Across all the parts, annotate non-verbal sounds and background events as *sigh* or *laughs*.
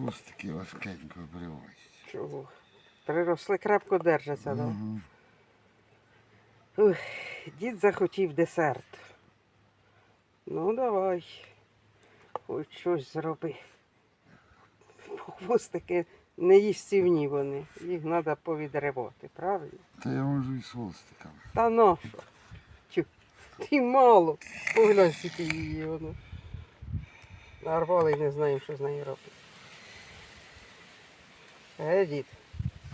Хвостики важкенько обривають. Чого? Приросли, крепко держаться, да? Угу. Ух, дід захотів десерт. Ну, давай. Хоч щось зроби. Хвостики неїстівні вони. Їх треба повідривати, правильно? Та я можу і з хвостиками. Та нащо? Тю, ти мало. Поглянь, скільки її воно. Нарвали і не знаємо, що з нею робити. Е, дід,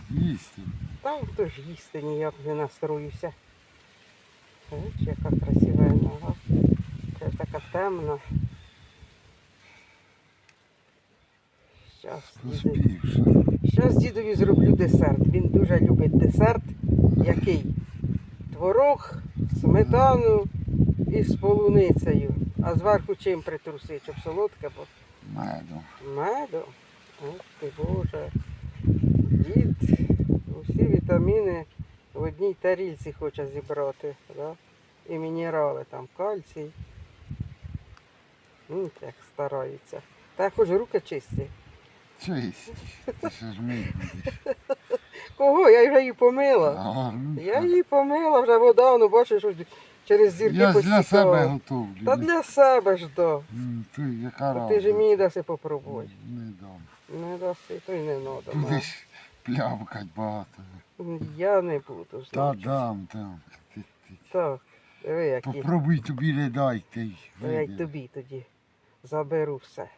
Їсти. там хто ж їсти ніяк не настроївся. Бач, яка красива нога. Це така темна. Щас, діду. Щас дідові зроблю десерт. Він дуже любить десерт. Який? Творог, сметану і з полуницею. А зверху чим притрусить, щоб солодке, бо Медом. медом. Ох ти Боже. Дід усі вітаміни в одній тарільці хоче зібрати. Да? І мінерали там, кальцій. Ну, як стараються. Та хоч руки чисті. Чисті. Ти що ж мить будеш? Кого? Я вже її помила. А, ну, Я її помила вже вода, ну бачиш, що через зірки Я для себе постікала. готовлю. Та для себе ж до. М, Ти яка Ти ж разниця? мені даси попробувати. Не дам. Не даси, то й не треба. Будеш плямкать багато. Я не буду, Та значить. дам, дам. Ти, ти. Так, диви, які. Попробуй тобі не дай ти. Я й тобі тоді заберу все.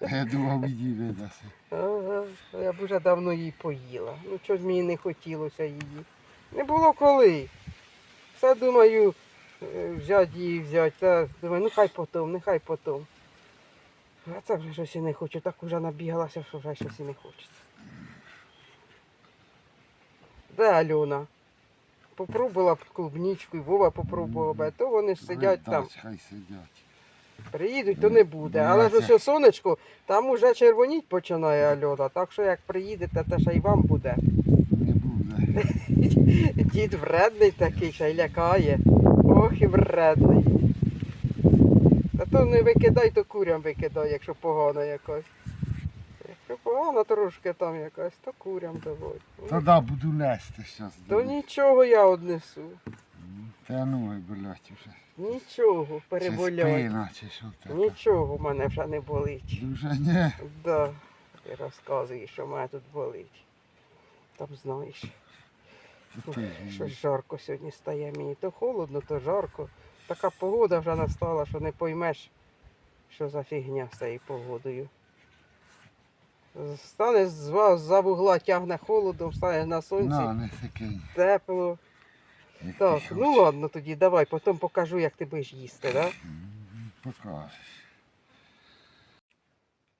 Я думав, мені не даси. Ага, я б вже давно її поїла. Ну чого ж мені не хотілося її. Не було коли. Все думаю, е, взяти її взяти. Та думаю, ну хай потом, нехай потом. А це вже щось і не хочу. Так уже набігалася, що вже щось і не хочеться. Де Альона? Попробувала б клубничку, і Вова попробував би, а то вони ж сидять там. Хай сидять. Приїдуть, то не буде. Але ж ось сонечко, там уже червоніть починає Альона. Так що як приїдете, то ще й вам буде. Не буде. *laughs* Дід вредний такий, ще й лякає. Ох і вредний. Та то не викидай, то курям викидай, якщо погано якось. Якщо погано трошки там якась, то курям давай. Тоді буду нести зараз. То нічого я однесу. Та ноги болять вже. Нічого, Чи переболяй. спина, чи що таке. Нічого в мене вже не болить. Дуже ні. Да, ти розказуєш, що в мене тут болить. Там знаєш, Та ти ж що жарко сьогодні стає мені. То холодно, то жарко. Така погода вже настала, що не поймеш, що за фігня з цією погодою. Стане з вас за вугла тягне холодом, стане на сонці не такий. тепло. як ти ну хочеш. ладно тоді, давай, потім покажу, як ти будеш їсти, да? М, Покажеш.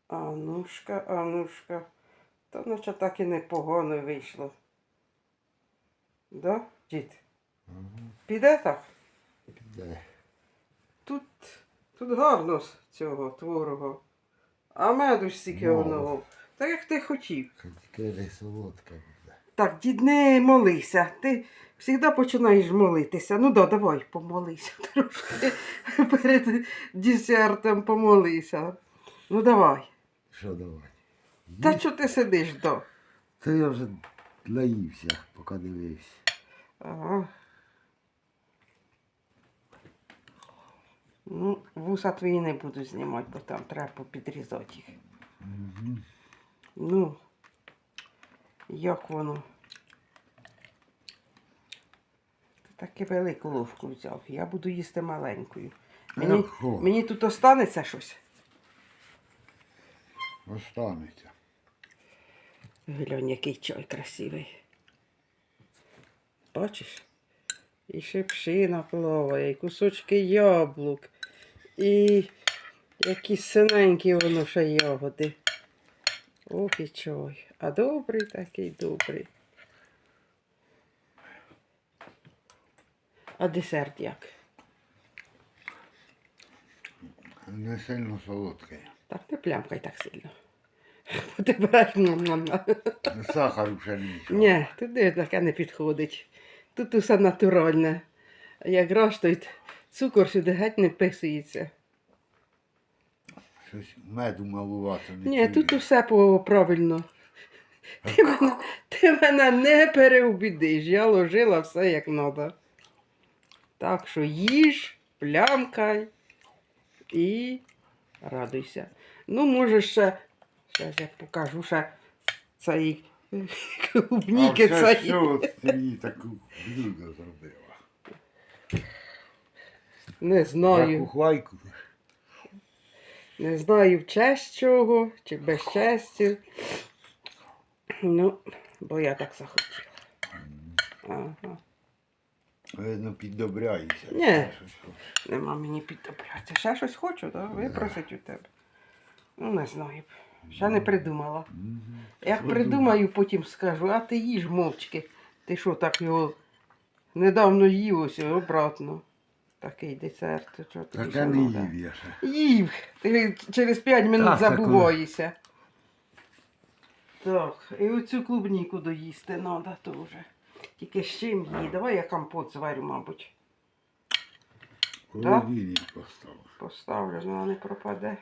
Анушка, Анушка. Та наче так і непогано вийшло. Да, дід? Піде так? Піде. Тут, тут гарно з цього творога. А меду ж стільки Мало. одного. Так як ти хотів. Таке солодке буде. Так, дід, не молися. Ти завжди починаєш молитися. Ну да, давай, помолися *laughs* трошки. Перед десертом помолися. Ну давай. Що давай? Та чого ти сидиш до? Та я вже наївся, поки дивився. Ага. Ну, вуса твої не буду знімати, бо там треба попідрізати їх. Ну, як воно? Ти таки велику ложку взяв. Я буду їсти маленькою. Мені, мені тут останеться щось. Останеться. Глянь, який чай красивий. Бачиш? І шипшина плаває, і кусочки яблук, і якісь синенькі воно ще ягоди. Ох і чай. А добрий такий добрий. А десерт як? Не сильно солодке. Так, не плямкай так сильно. *laughs* Ти береш. Сахар вже не йшов. Ні, туди таке не підходить. Тут усе натуральне. Як той цукор сюди геть не вписується. Щось меду малувато. не Ні, чую. тут усе по- правильно. Ти мене, ти мене не переубідиш. Я ложила все як треба. Так що їж, плямкай і радуйся. Ну, може ще, зараз я покажу ще цей клубніки а це цей. що ти їй таку блюдо зробила? Не знаю. хвайку. Не знаю в честь чого чи без честі. Ну, бо я так захотіла. Ага. Видно, піддобряється. Ні. Нема мені піддобряти. Ще щось хочу, так? Випросить у тебе. Ну, не знаю. Ще не придумала. Як придумаю, потім скажу, а ти їж мовчки. Ти що так його недавно їв ось обратно. Такий десерт. Що Так я не їв я ще. Їв. Ти через 5 минут забуваєшся. Так, і оцю клубніку доїсти треба теж. Тільки з чим її? Давай я компот зварю, мабуть. Холодильник поставив. Поставлю, вона не пропаде.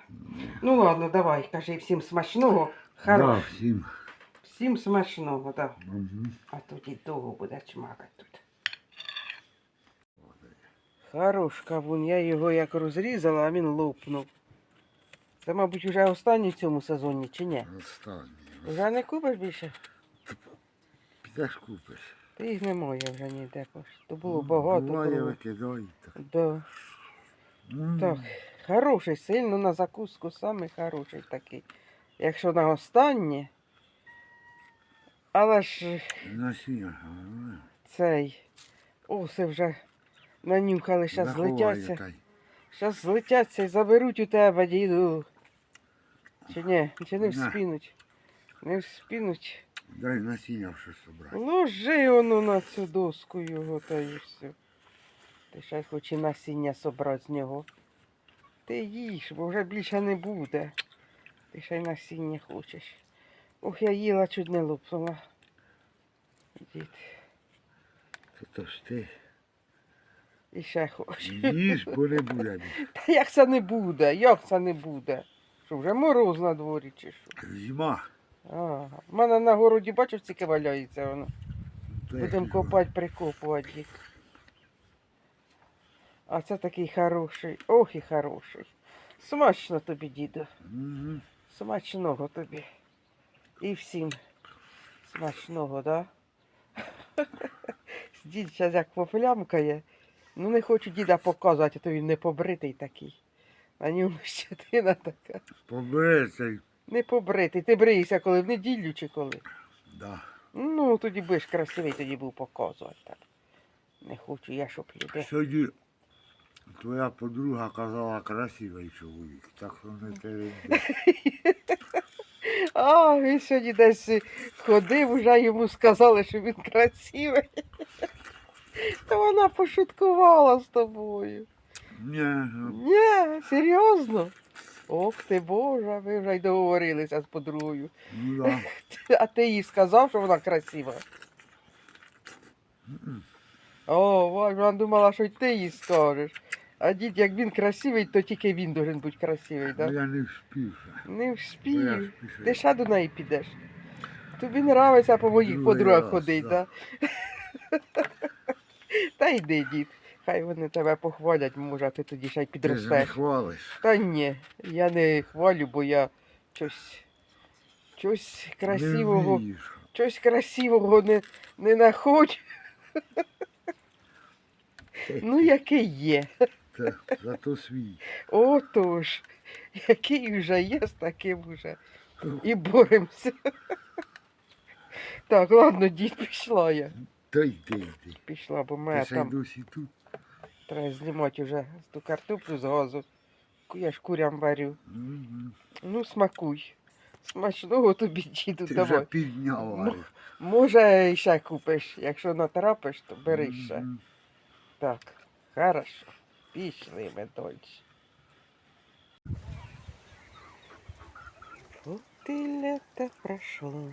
Ну ладно, давай, кажи всім смачного. Хар... Да, всім. Всім смачного, так. Мгм. А тоді довго буде чмакати тут. Хорош кавун, я його як розрізала, а він лопнув. Це, мабуть, вже останній в цьому сезоні, чи ні? Останній. Вже не купиш більше? Підеш купиш. Ти їх немає вже ніде. То було багато. Буває, викидай. так. Да. М. Так, хороший, сильно на закуску, самий хороший такий. Якщо на останнє. Але ж цей. Оси вже нанюхали, зараз злетяться. Зараз злетяться і заберуть у тебе, діду. Чи ні? Чи не вспінуть? Не вспінуть. Дай насіння щось собрати. Ложи воно на цю доску його та і все. Ти ще хоче насіння собрати з нього. Ти їж, бо вже більше не буде. Ти ще й насіння хочеш. Ох, я їла, чуть не лопнула. Дід. То, то ж ти. І ще хочу. Їж, бо не буде. Та як це не буде? Як це не буде? Що вже мороз на дворі чи що? Зима. Ага. У мене на городі бачив, тільки валяється воно. Будемо копати, прикопувати їх. А це такий хороший. Ох і хороший. Смачно тобі, діду. Мгм. Смачного тобі. І всім смачного, да? *laughs* Дід зараз як поплямкає. Ну не хочу діда показувати, а то він не побритий такий. На ньому щетина така. Побери цей. Не побритий. Ти бриєшся коли в неділю чи коли? Да. Ну, тоді будеш красивий, тоді був показувати так. Не хочу я, щоб люди. Сьогодні твоя подруга казала красивий чоловік, так що не тебе. *laughs* А, він сьогодні десь ходив, вже йому сказали, що він красивий. Та вона пошуткувала з тобою. Ні, ну, Ні, серйозно. Ох ти Боже, ви вже й договорилися з подругою. ну да. А ти їй сказав, що вона красива. Мгм. О, вона думала, що й ти їй скажеш. А дід, як він красивий, то тільки він должен бути красивий, Ну, так? я не вспів. Не я вспів. спішив. Ти ще до неї підеш. Тобі нравиться по моїх Другий подругах раз, ходити, да. так? *laughs* Та йди, дід. Хай вони тебе похвалять, може, а ти тоді ще й Ти ж не підростеш. хвалиш. Та ні, я не хвалю, бо я щось, щось красивого, Не вмієш. щось красивого не, не знаходжу. Ну, який є. Та, зато свій. Отож, який вже є, з таким вже і боремося. Так, ладно, дід, пішла я. Та йди, йди. Пішла, бо Ти мене ще й там досі тут. треба знімати вже ту картоплю з газу. Я ж курям варю. Мгм. Ну, смакуй. Смачного тобі, діду, Ти вже давай. підняла. Ну, Може, ще купиш. Якщо натрапиш, то бери ще. Мгм. Так, хорошо. Пішли ми далі. Вот и лето прошло,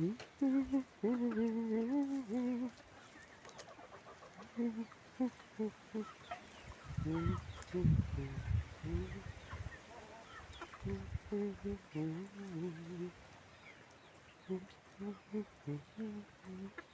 Mm-hmm. *laughs*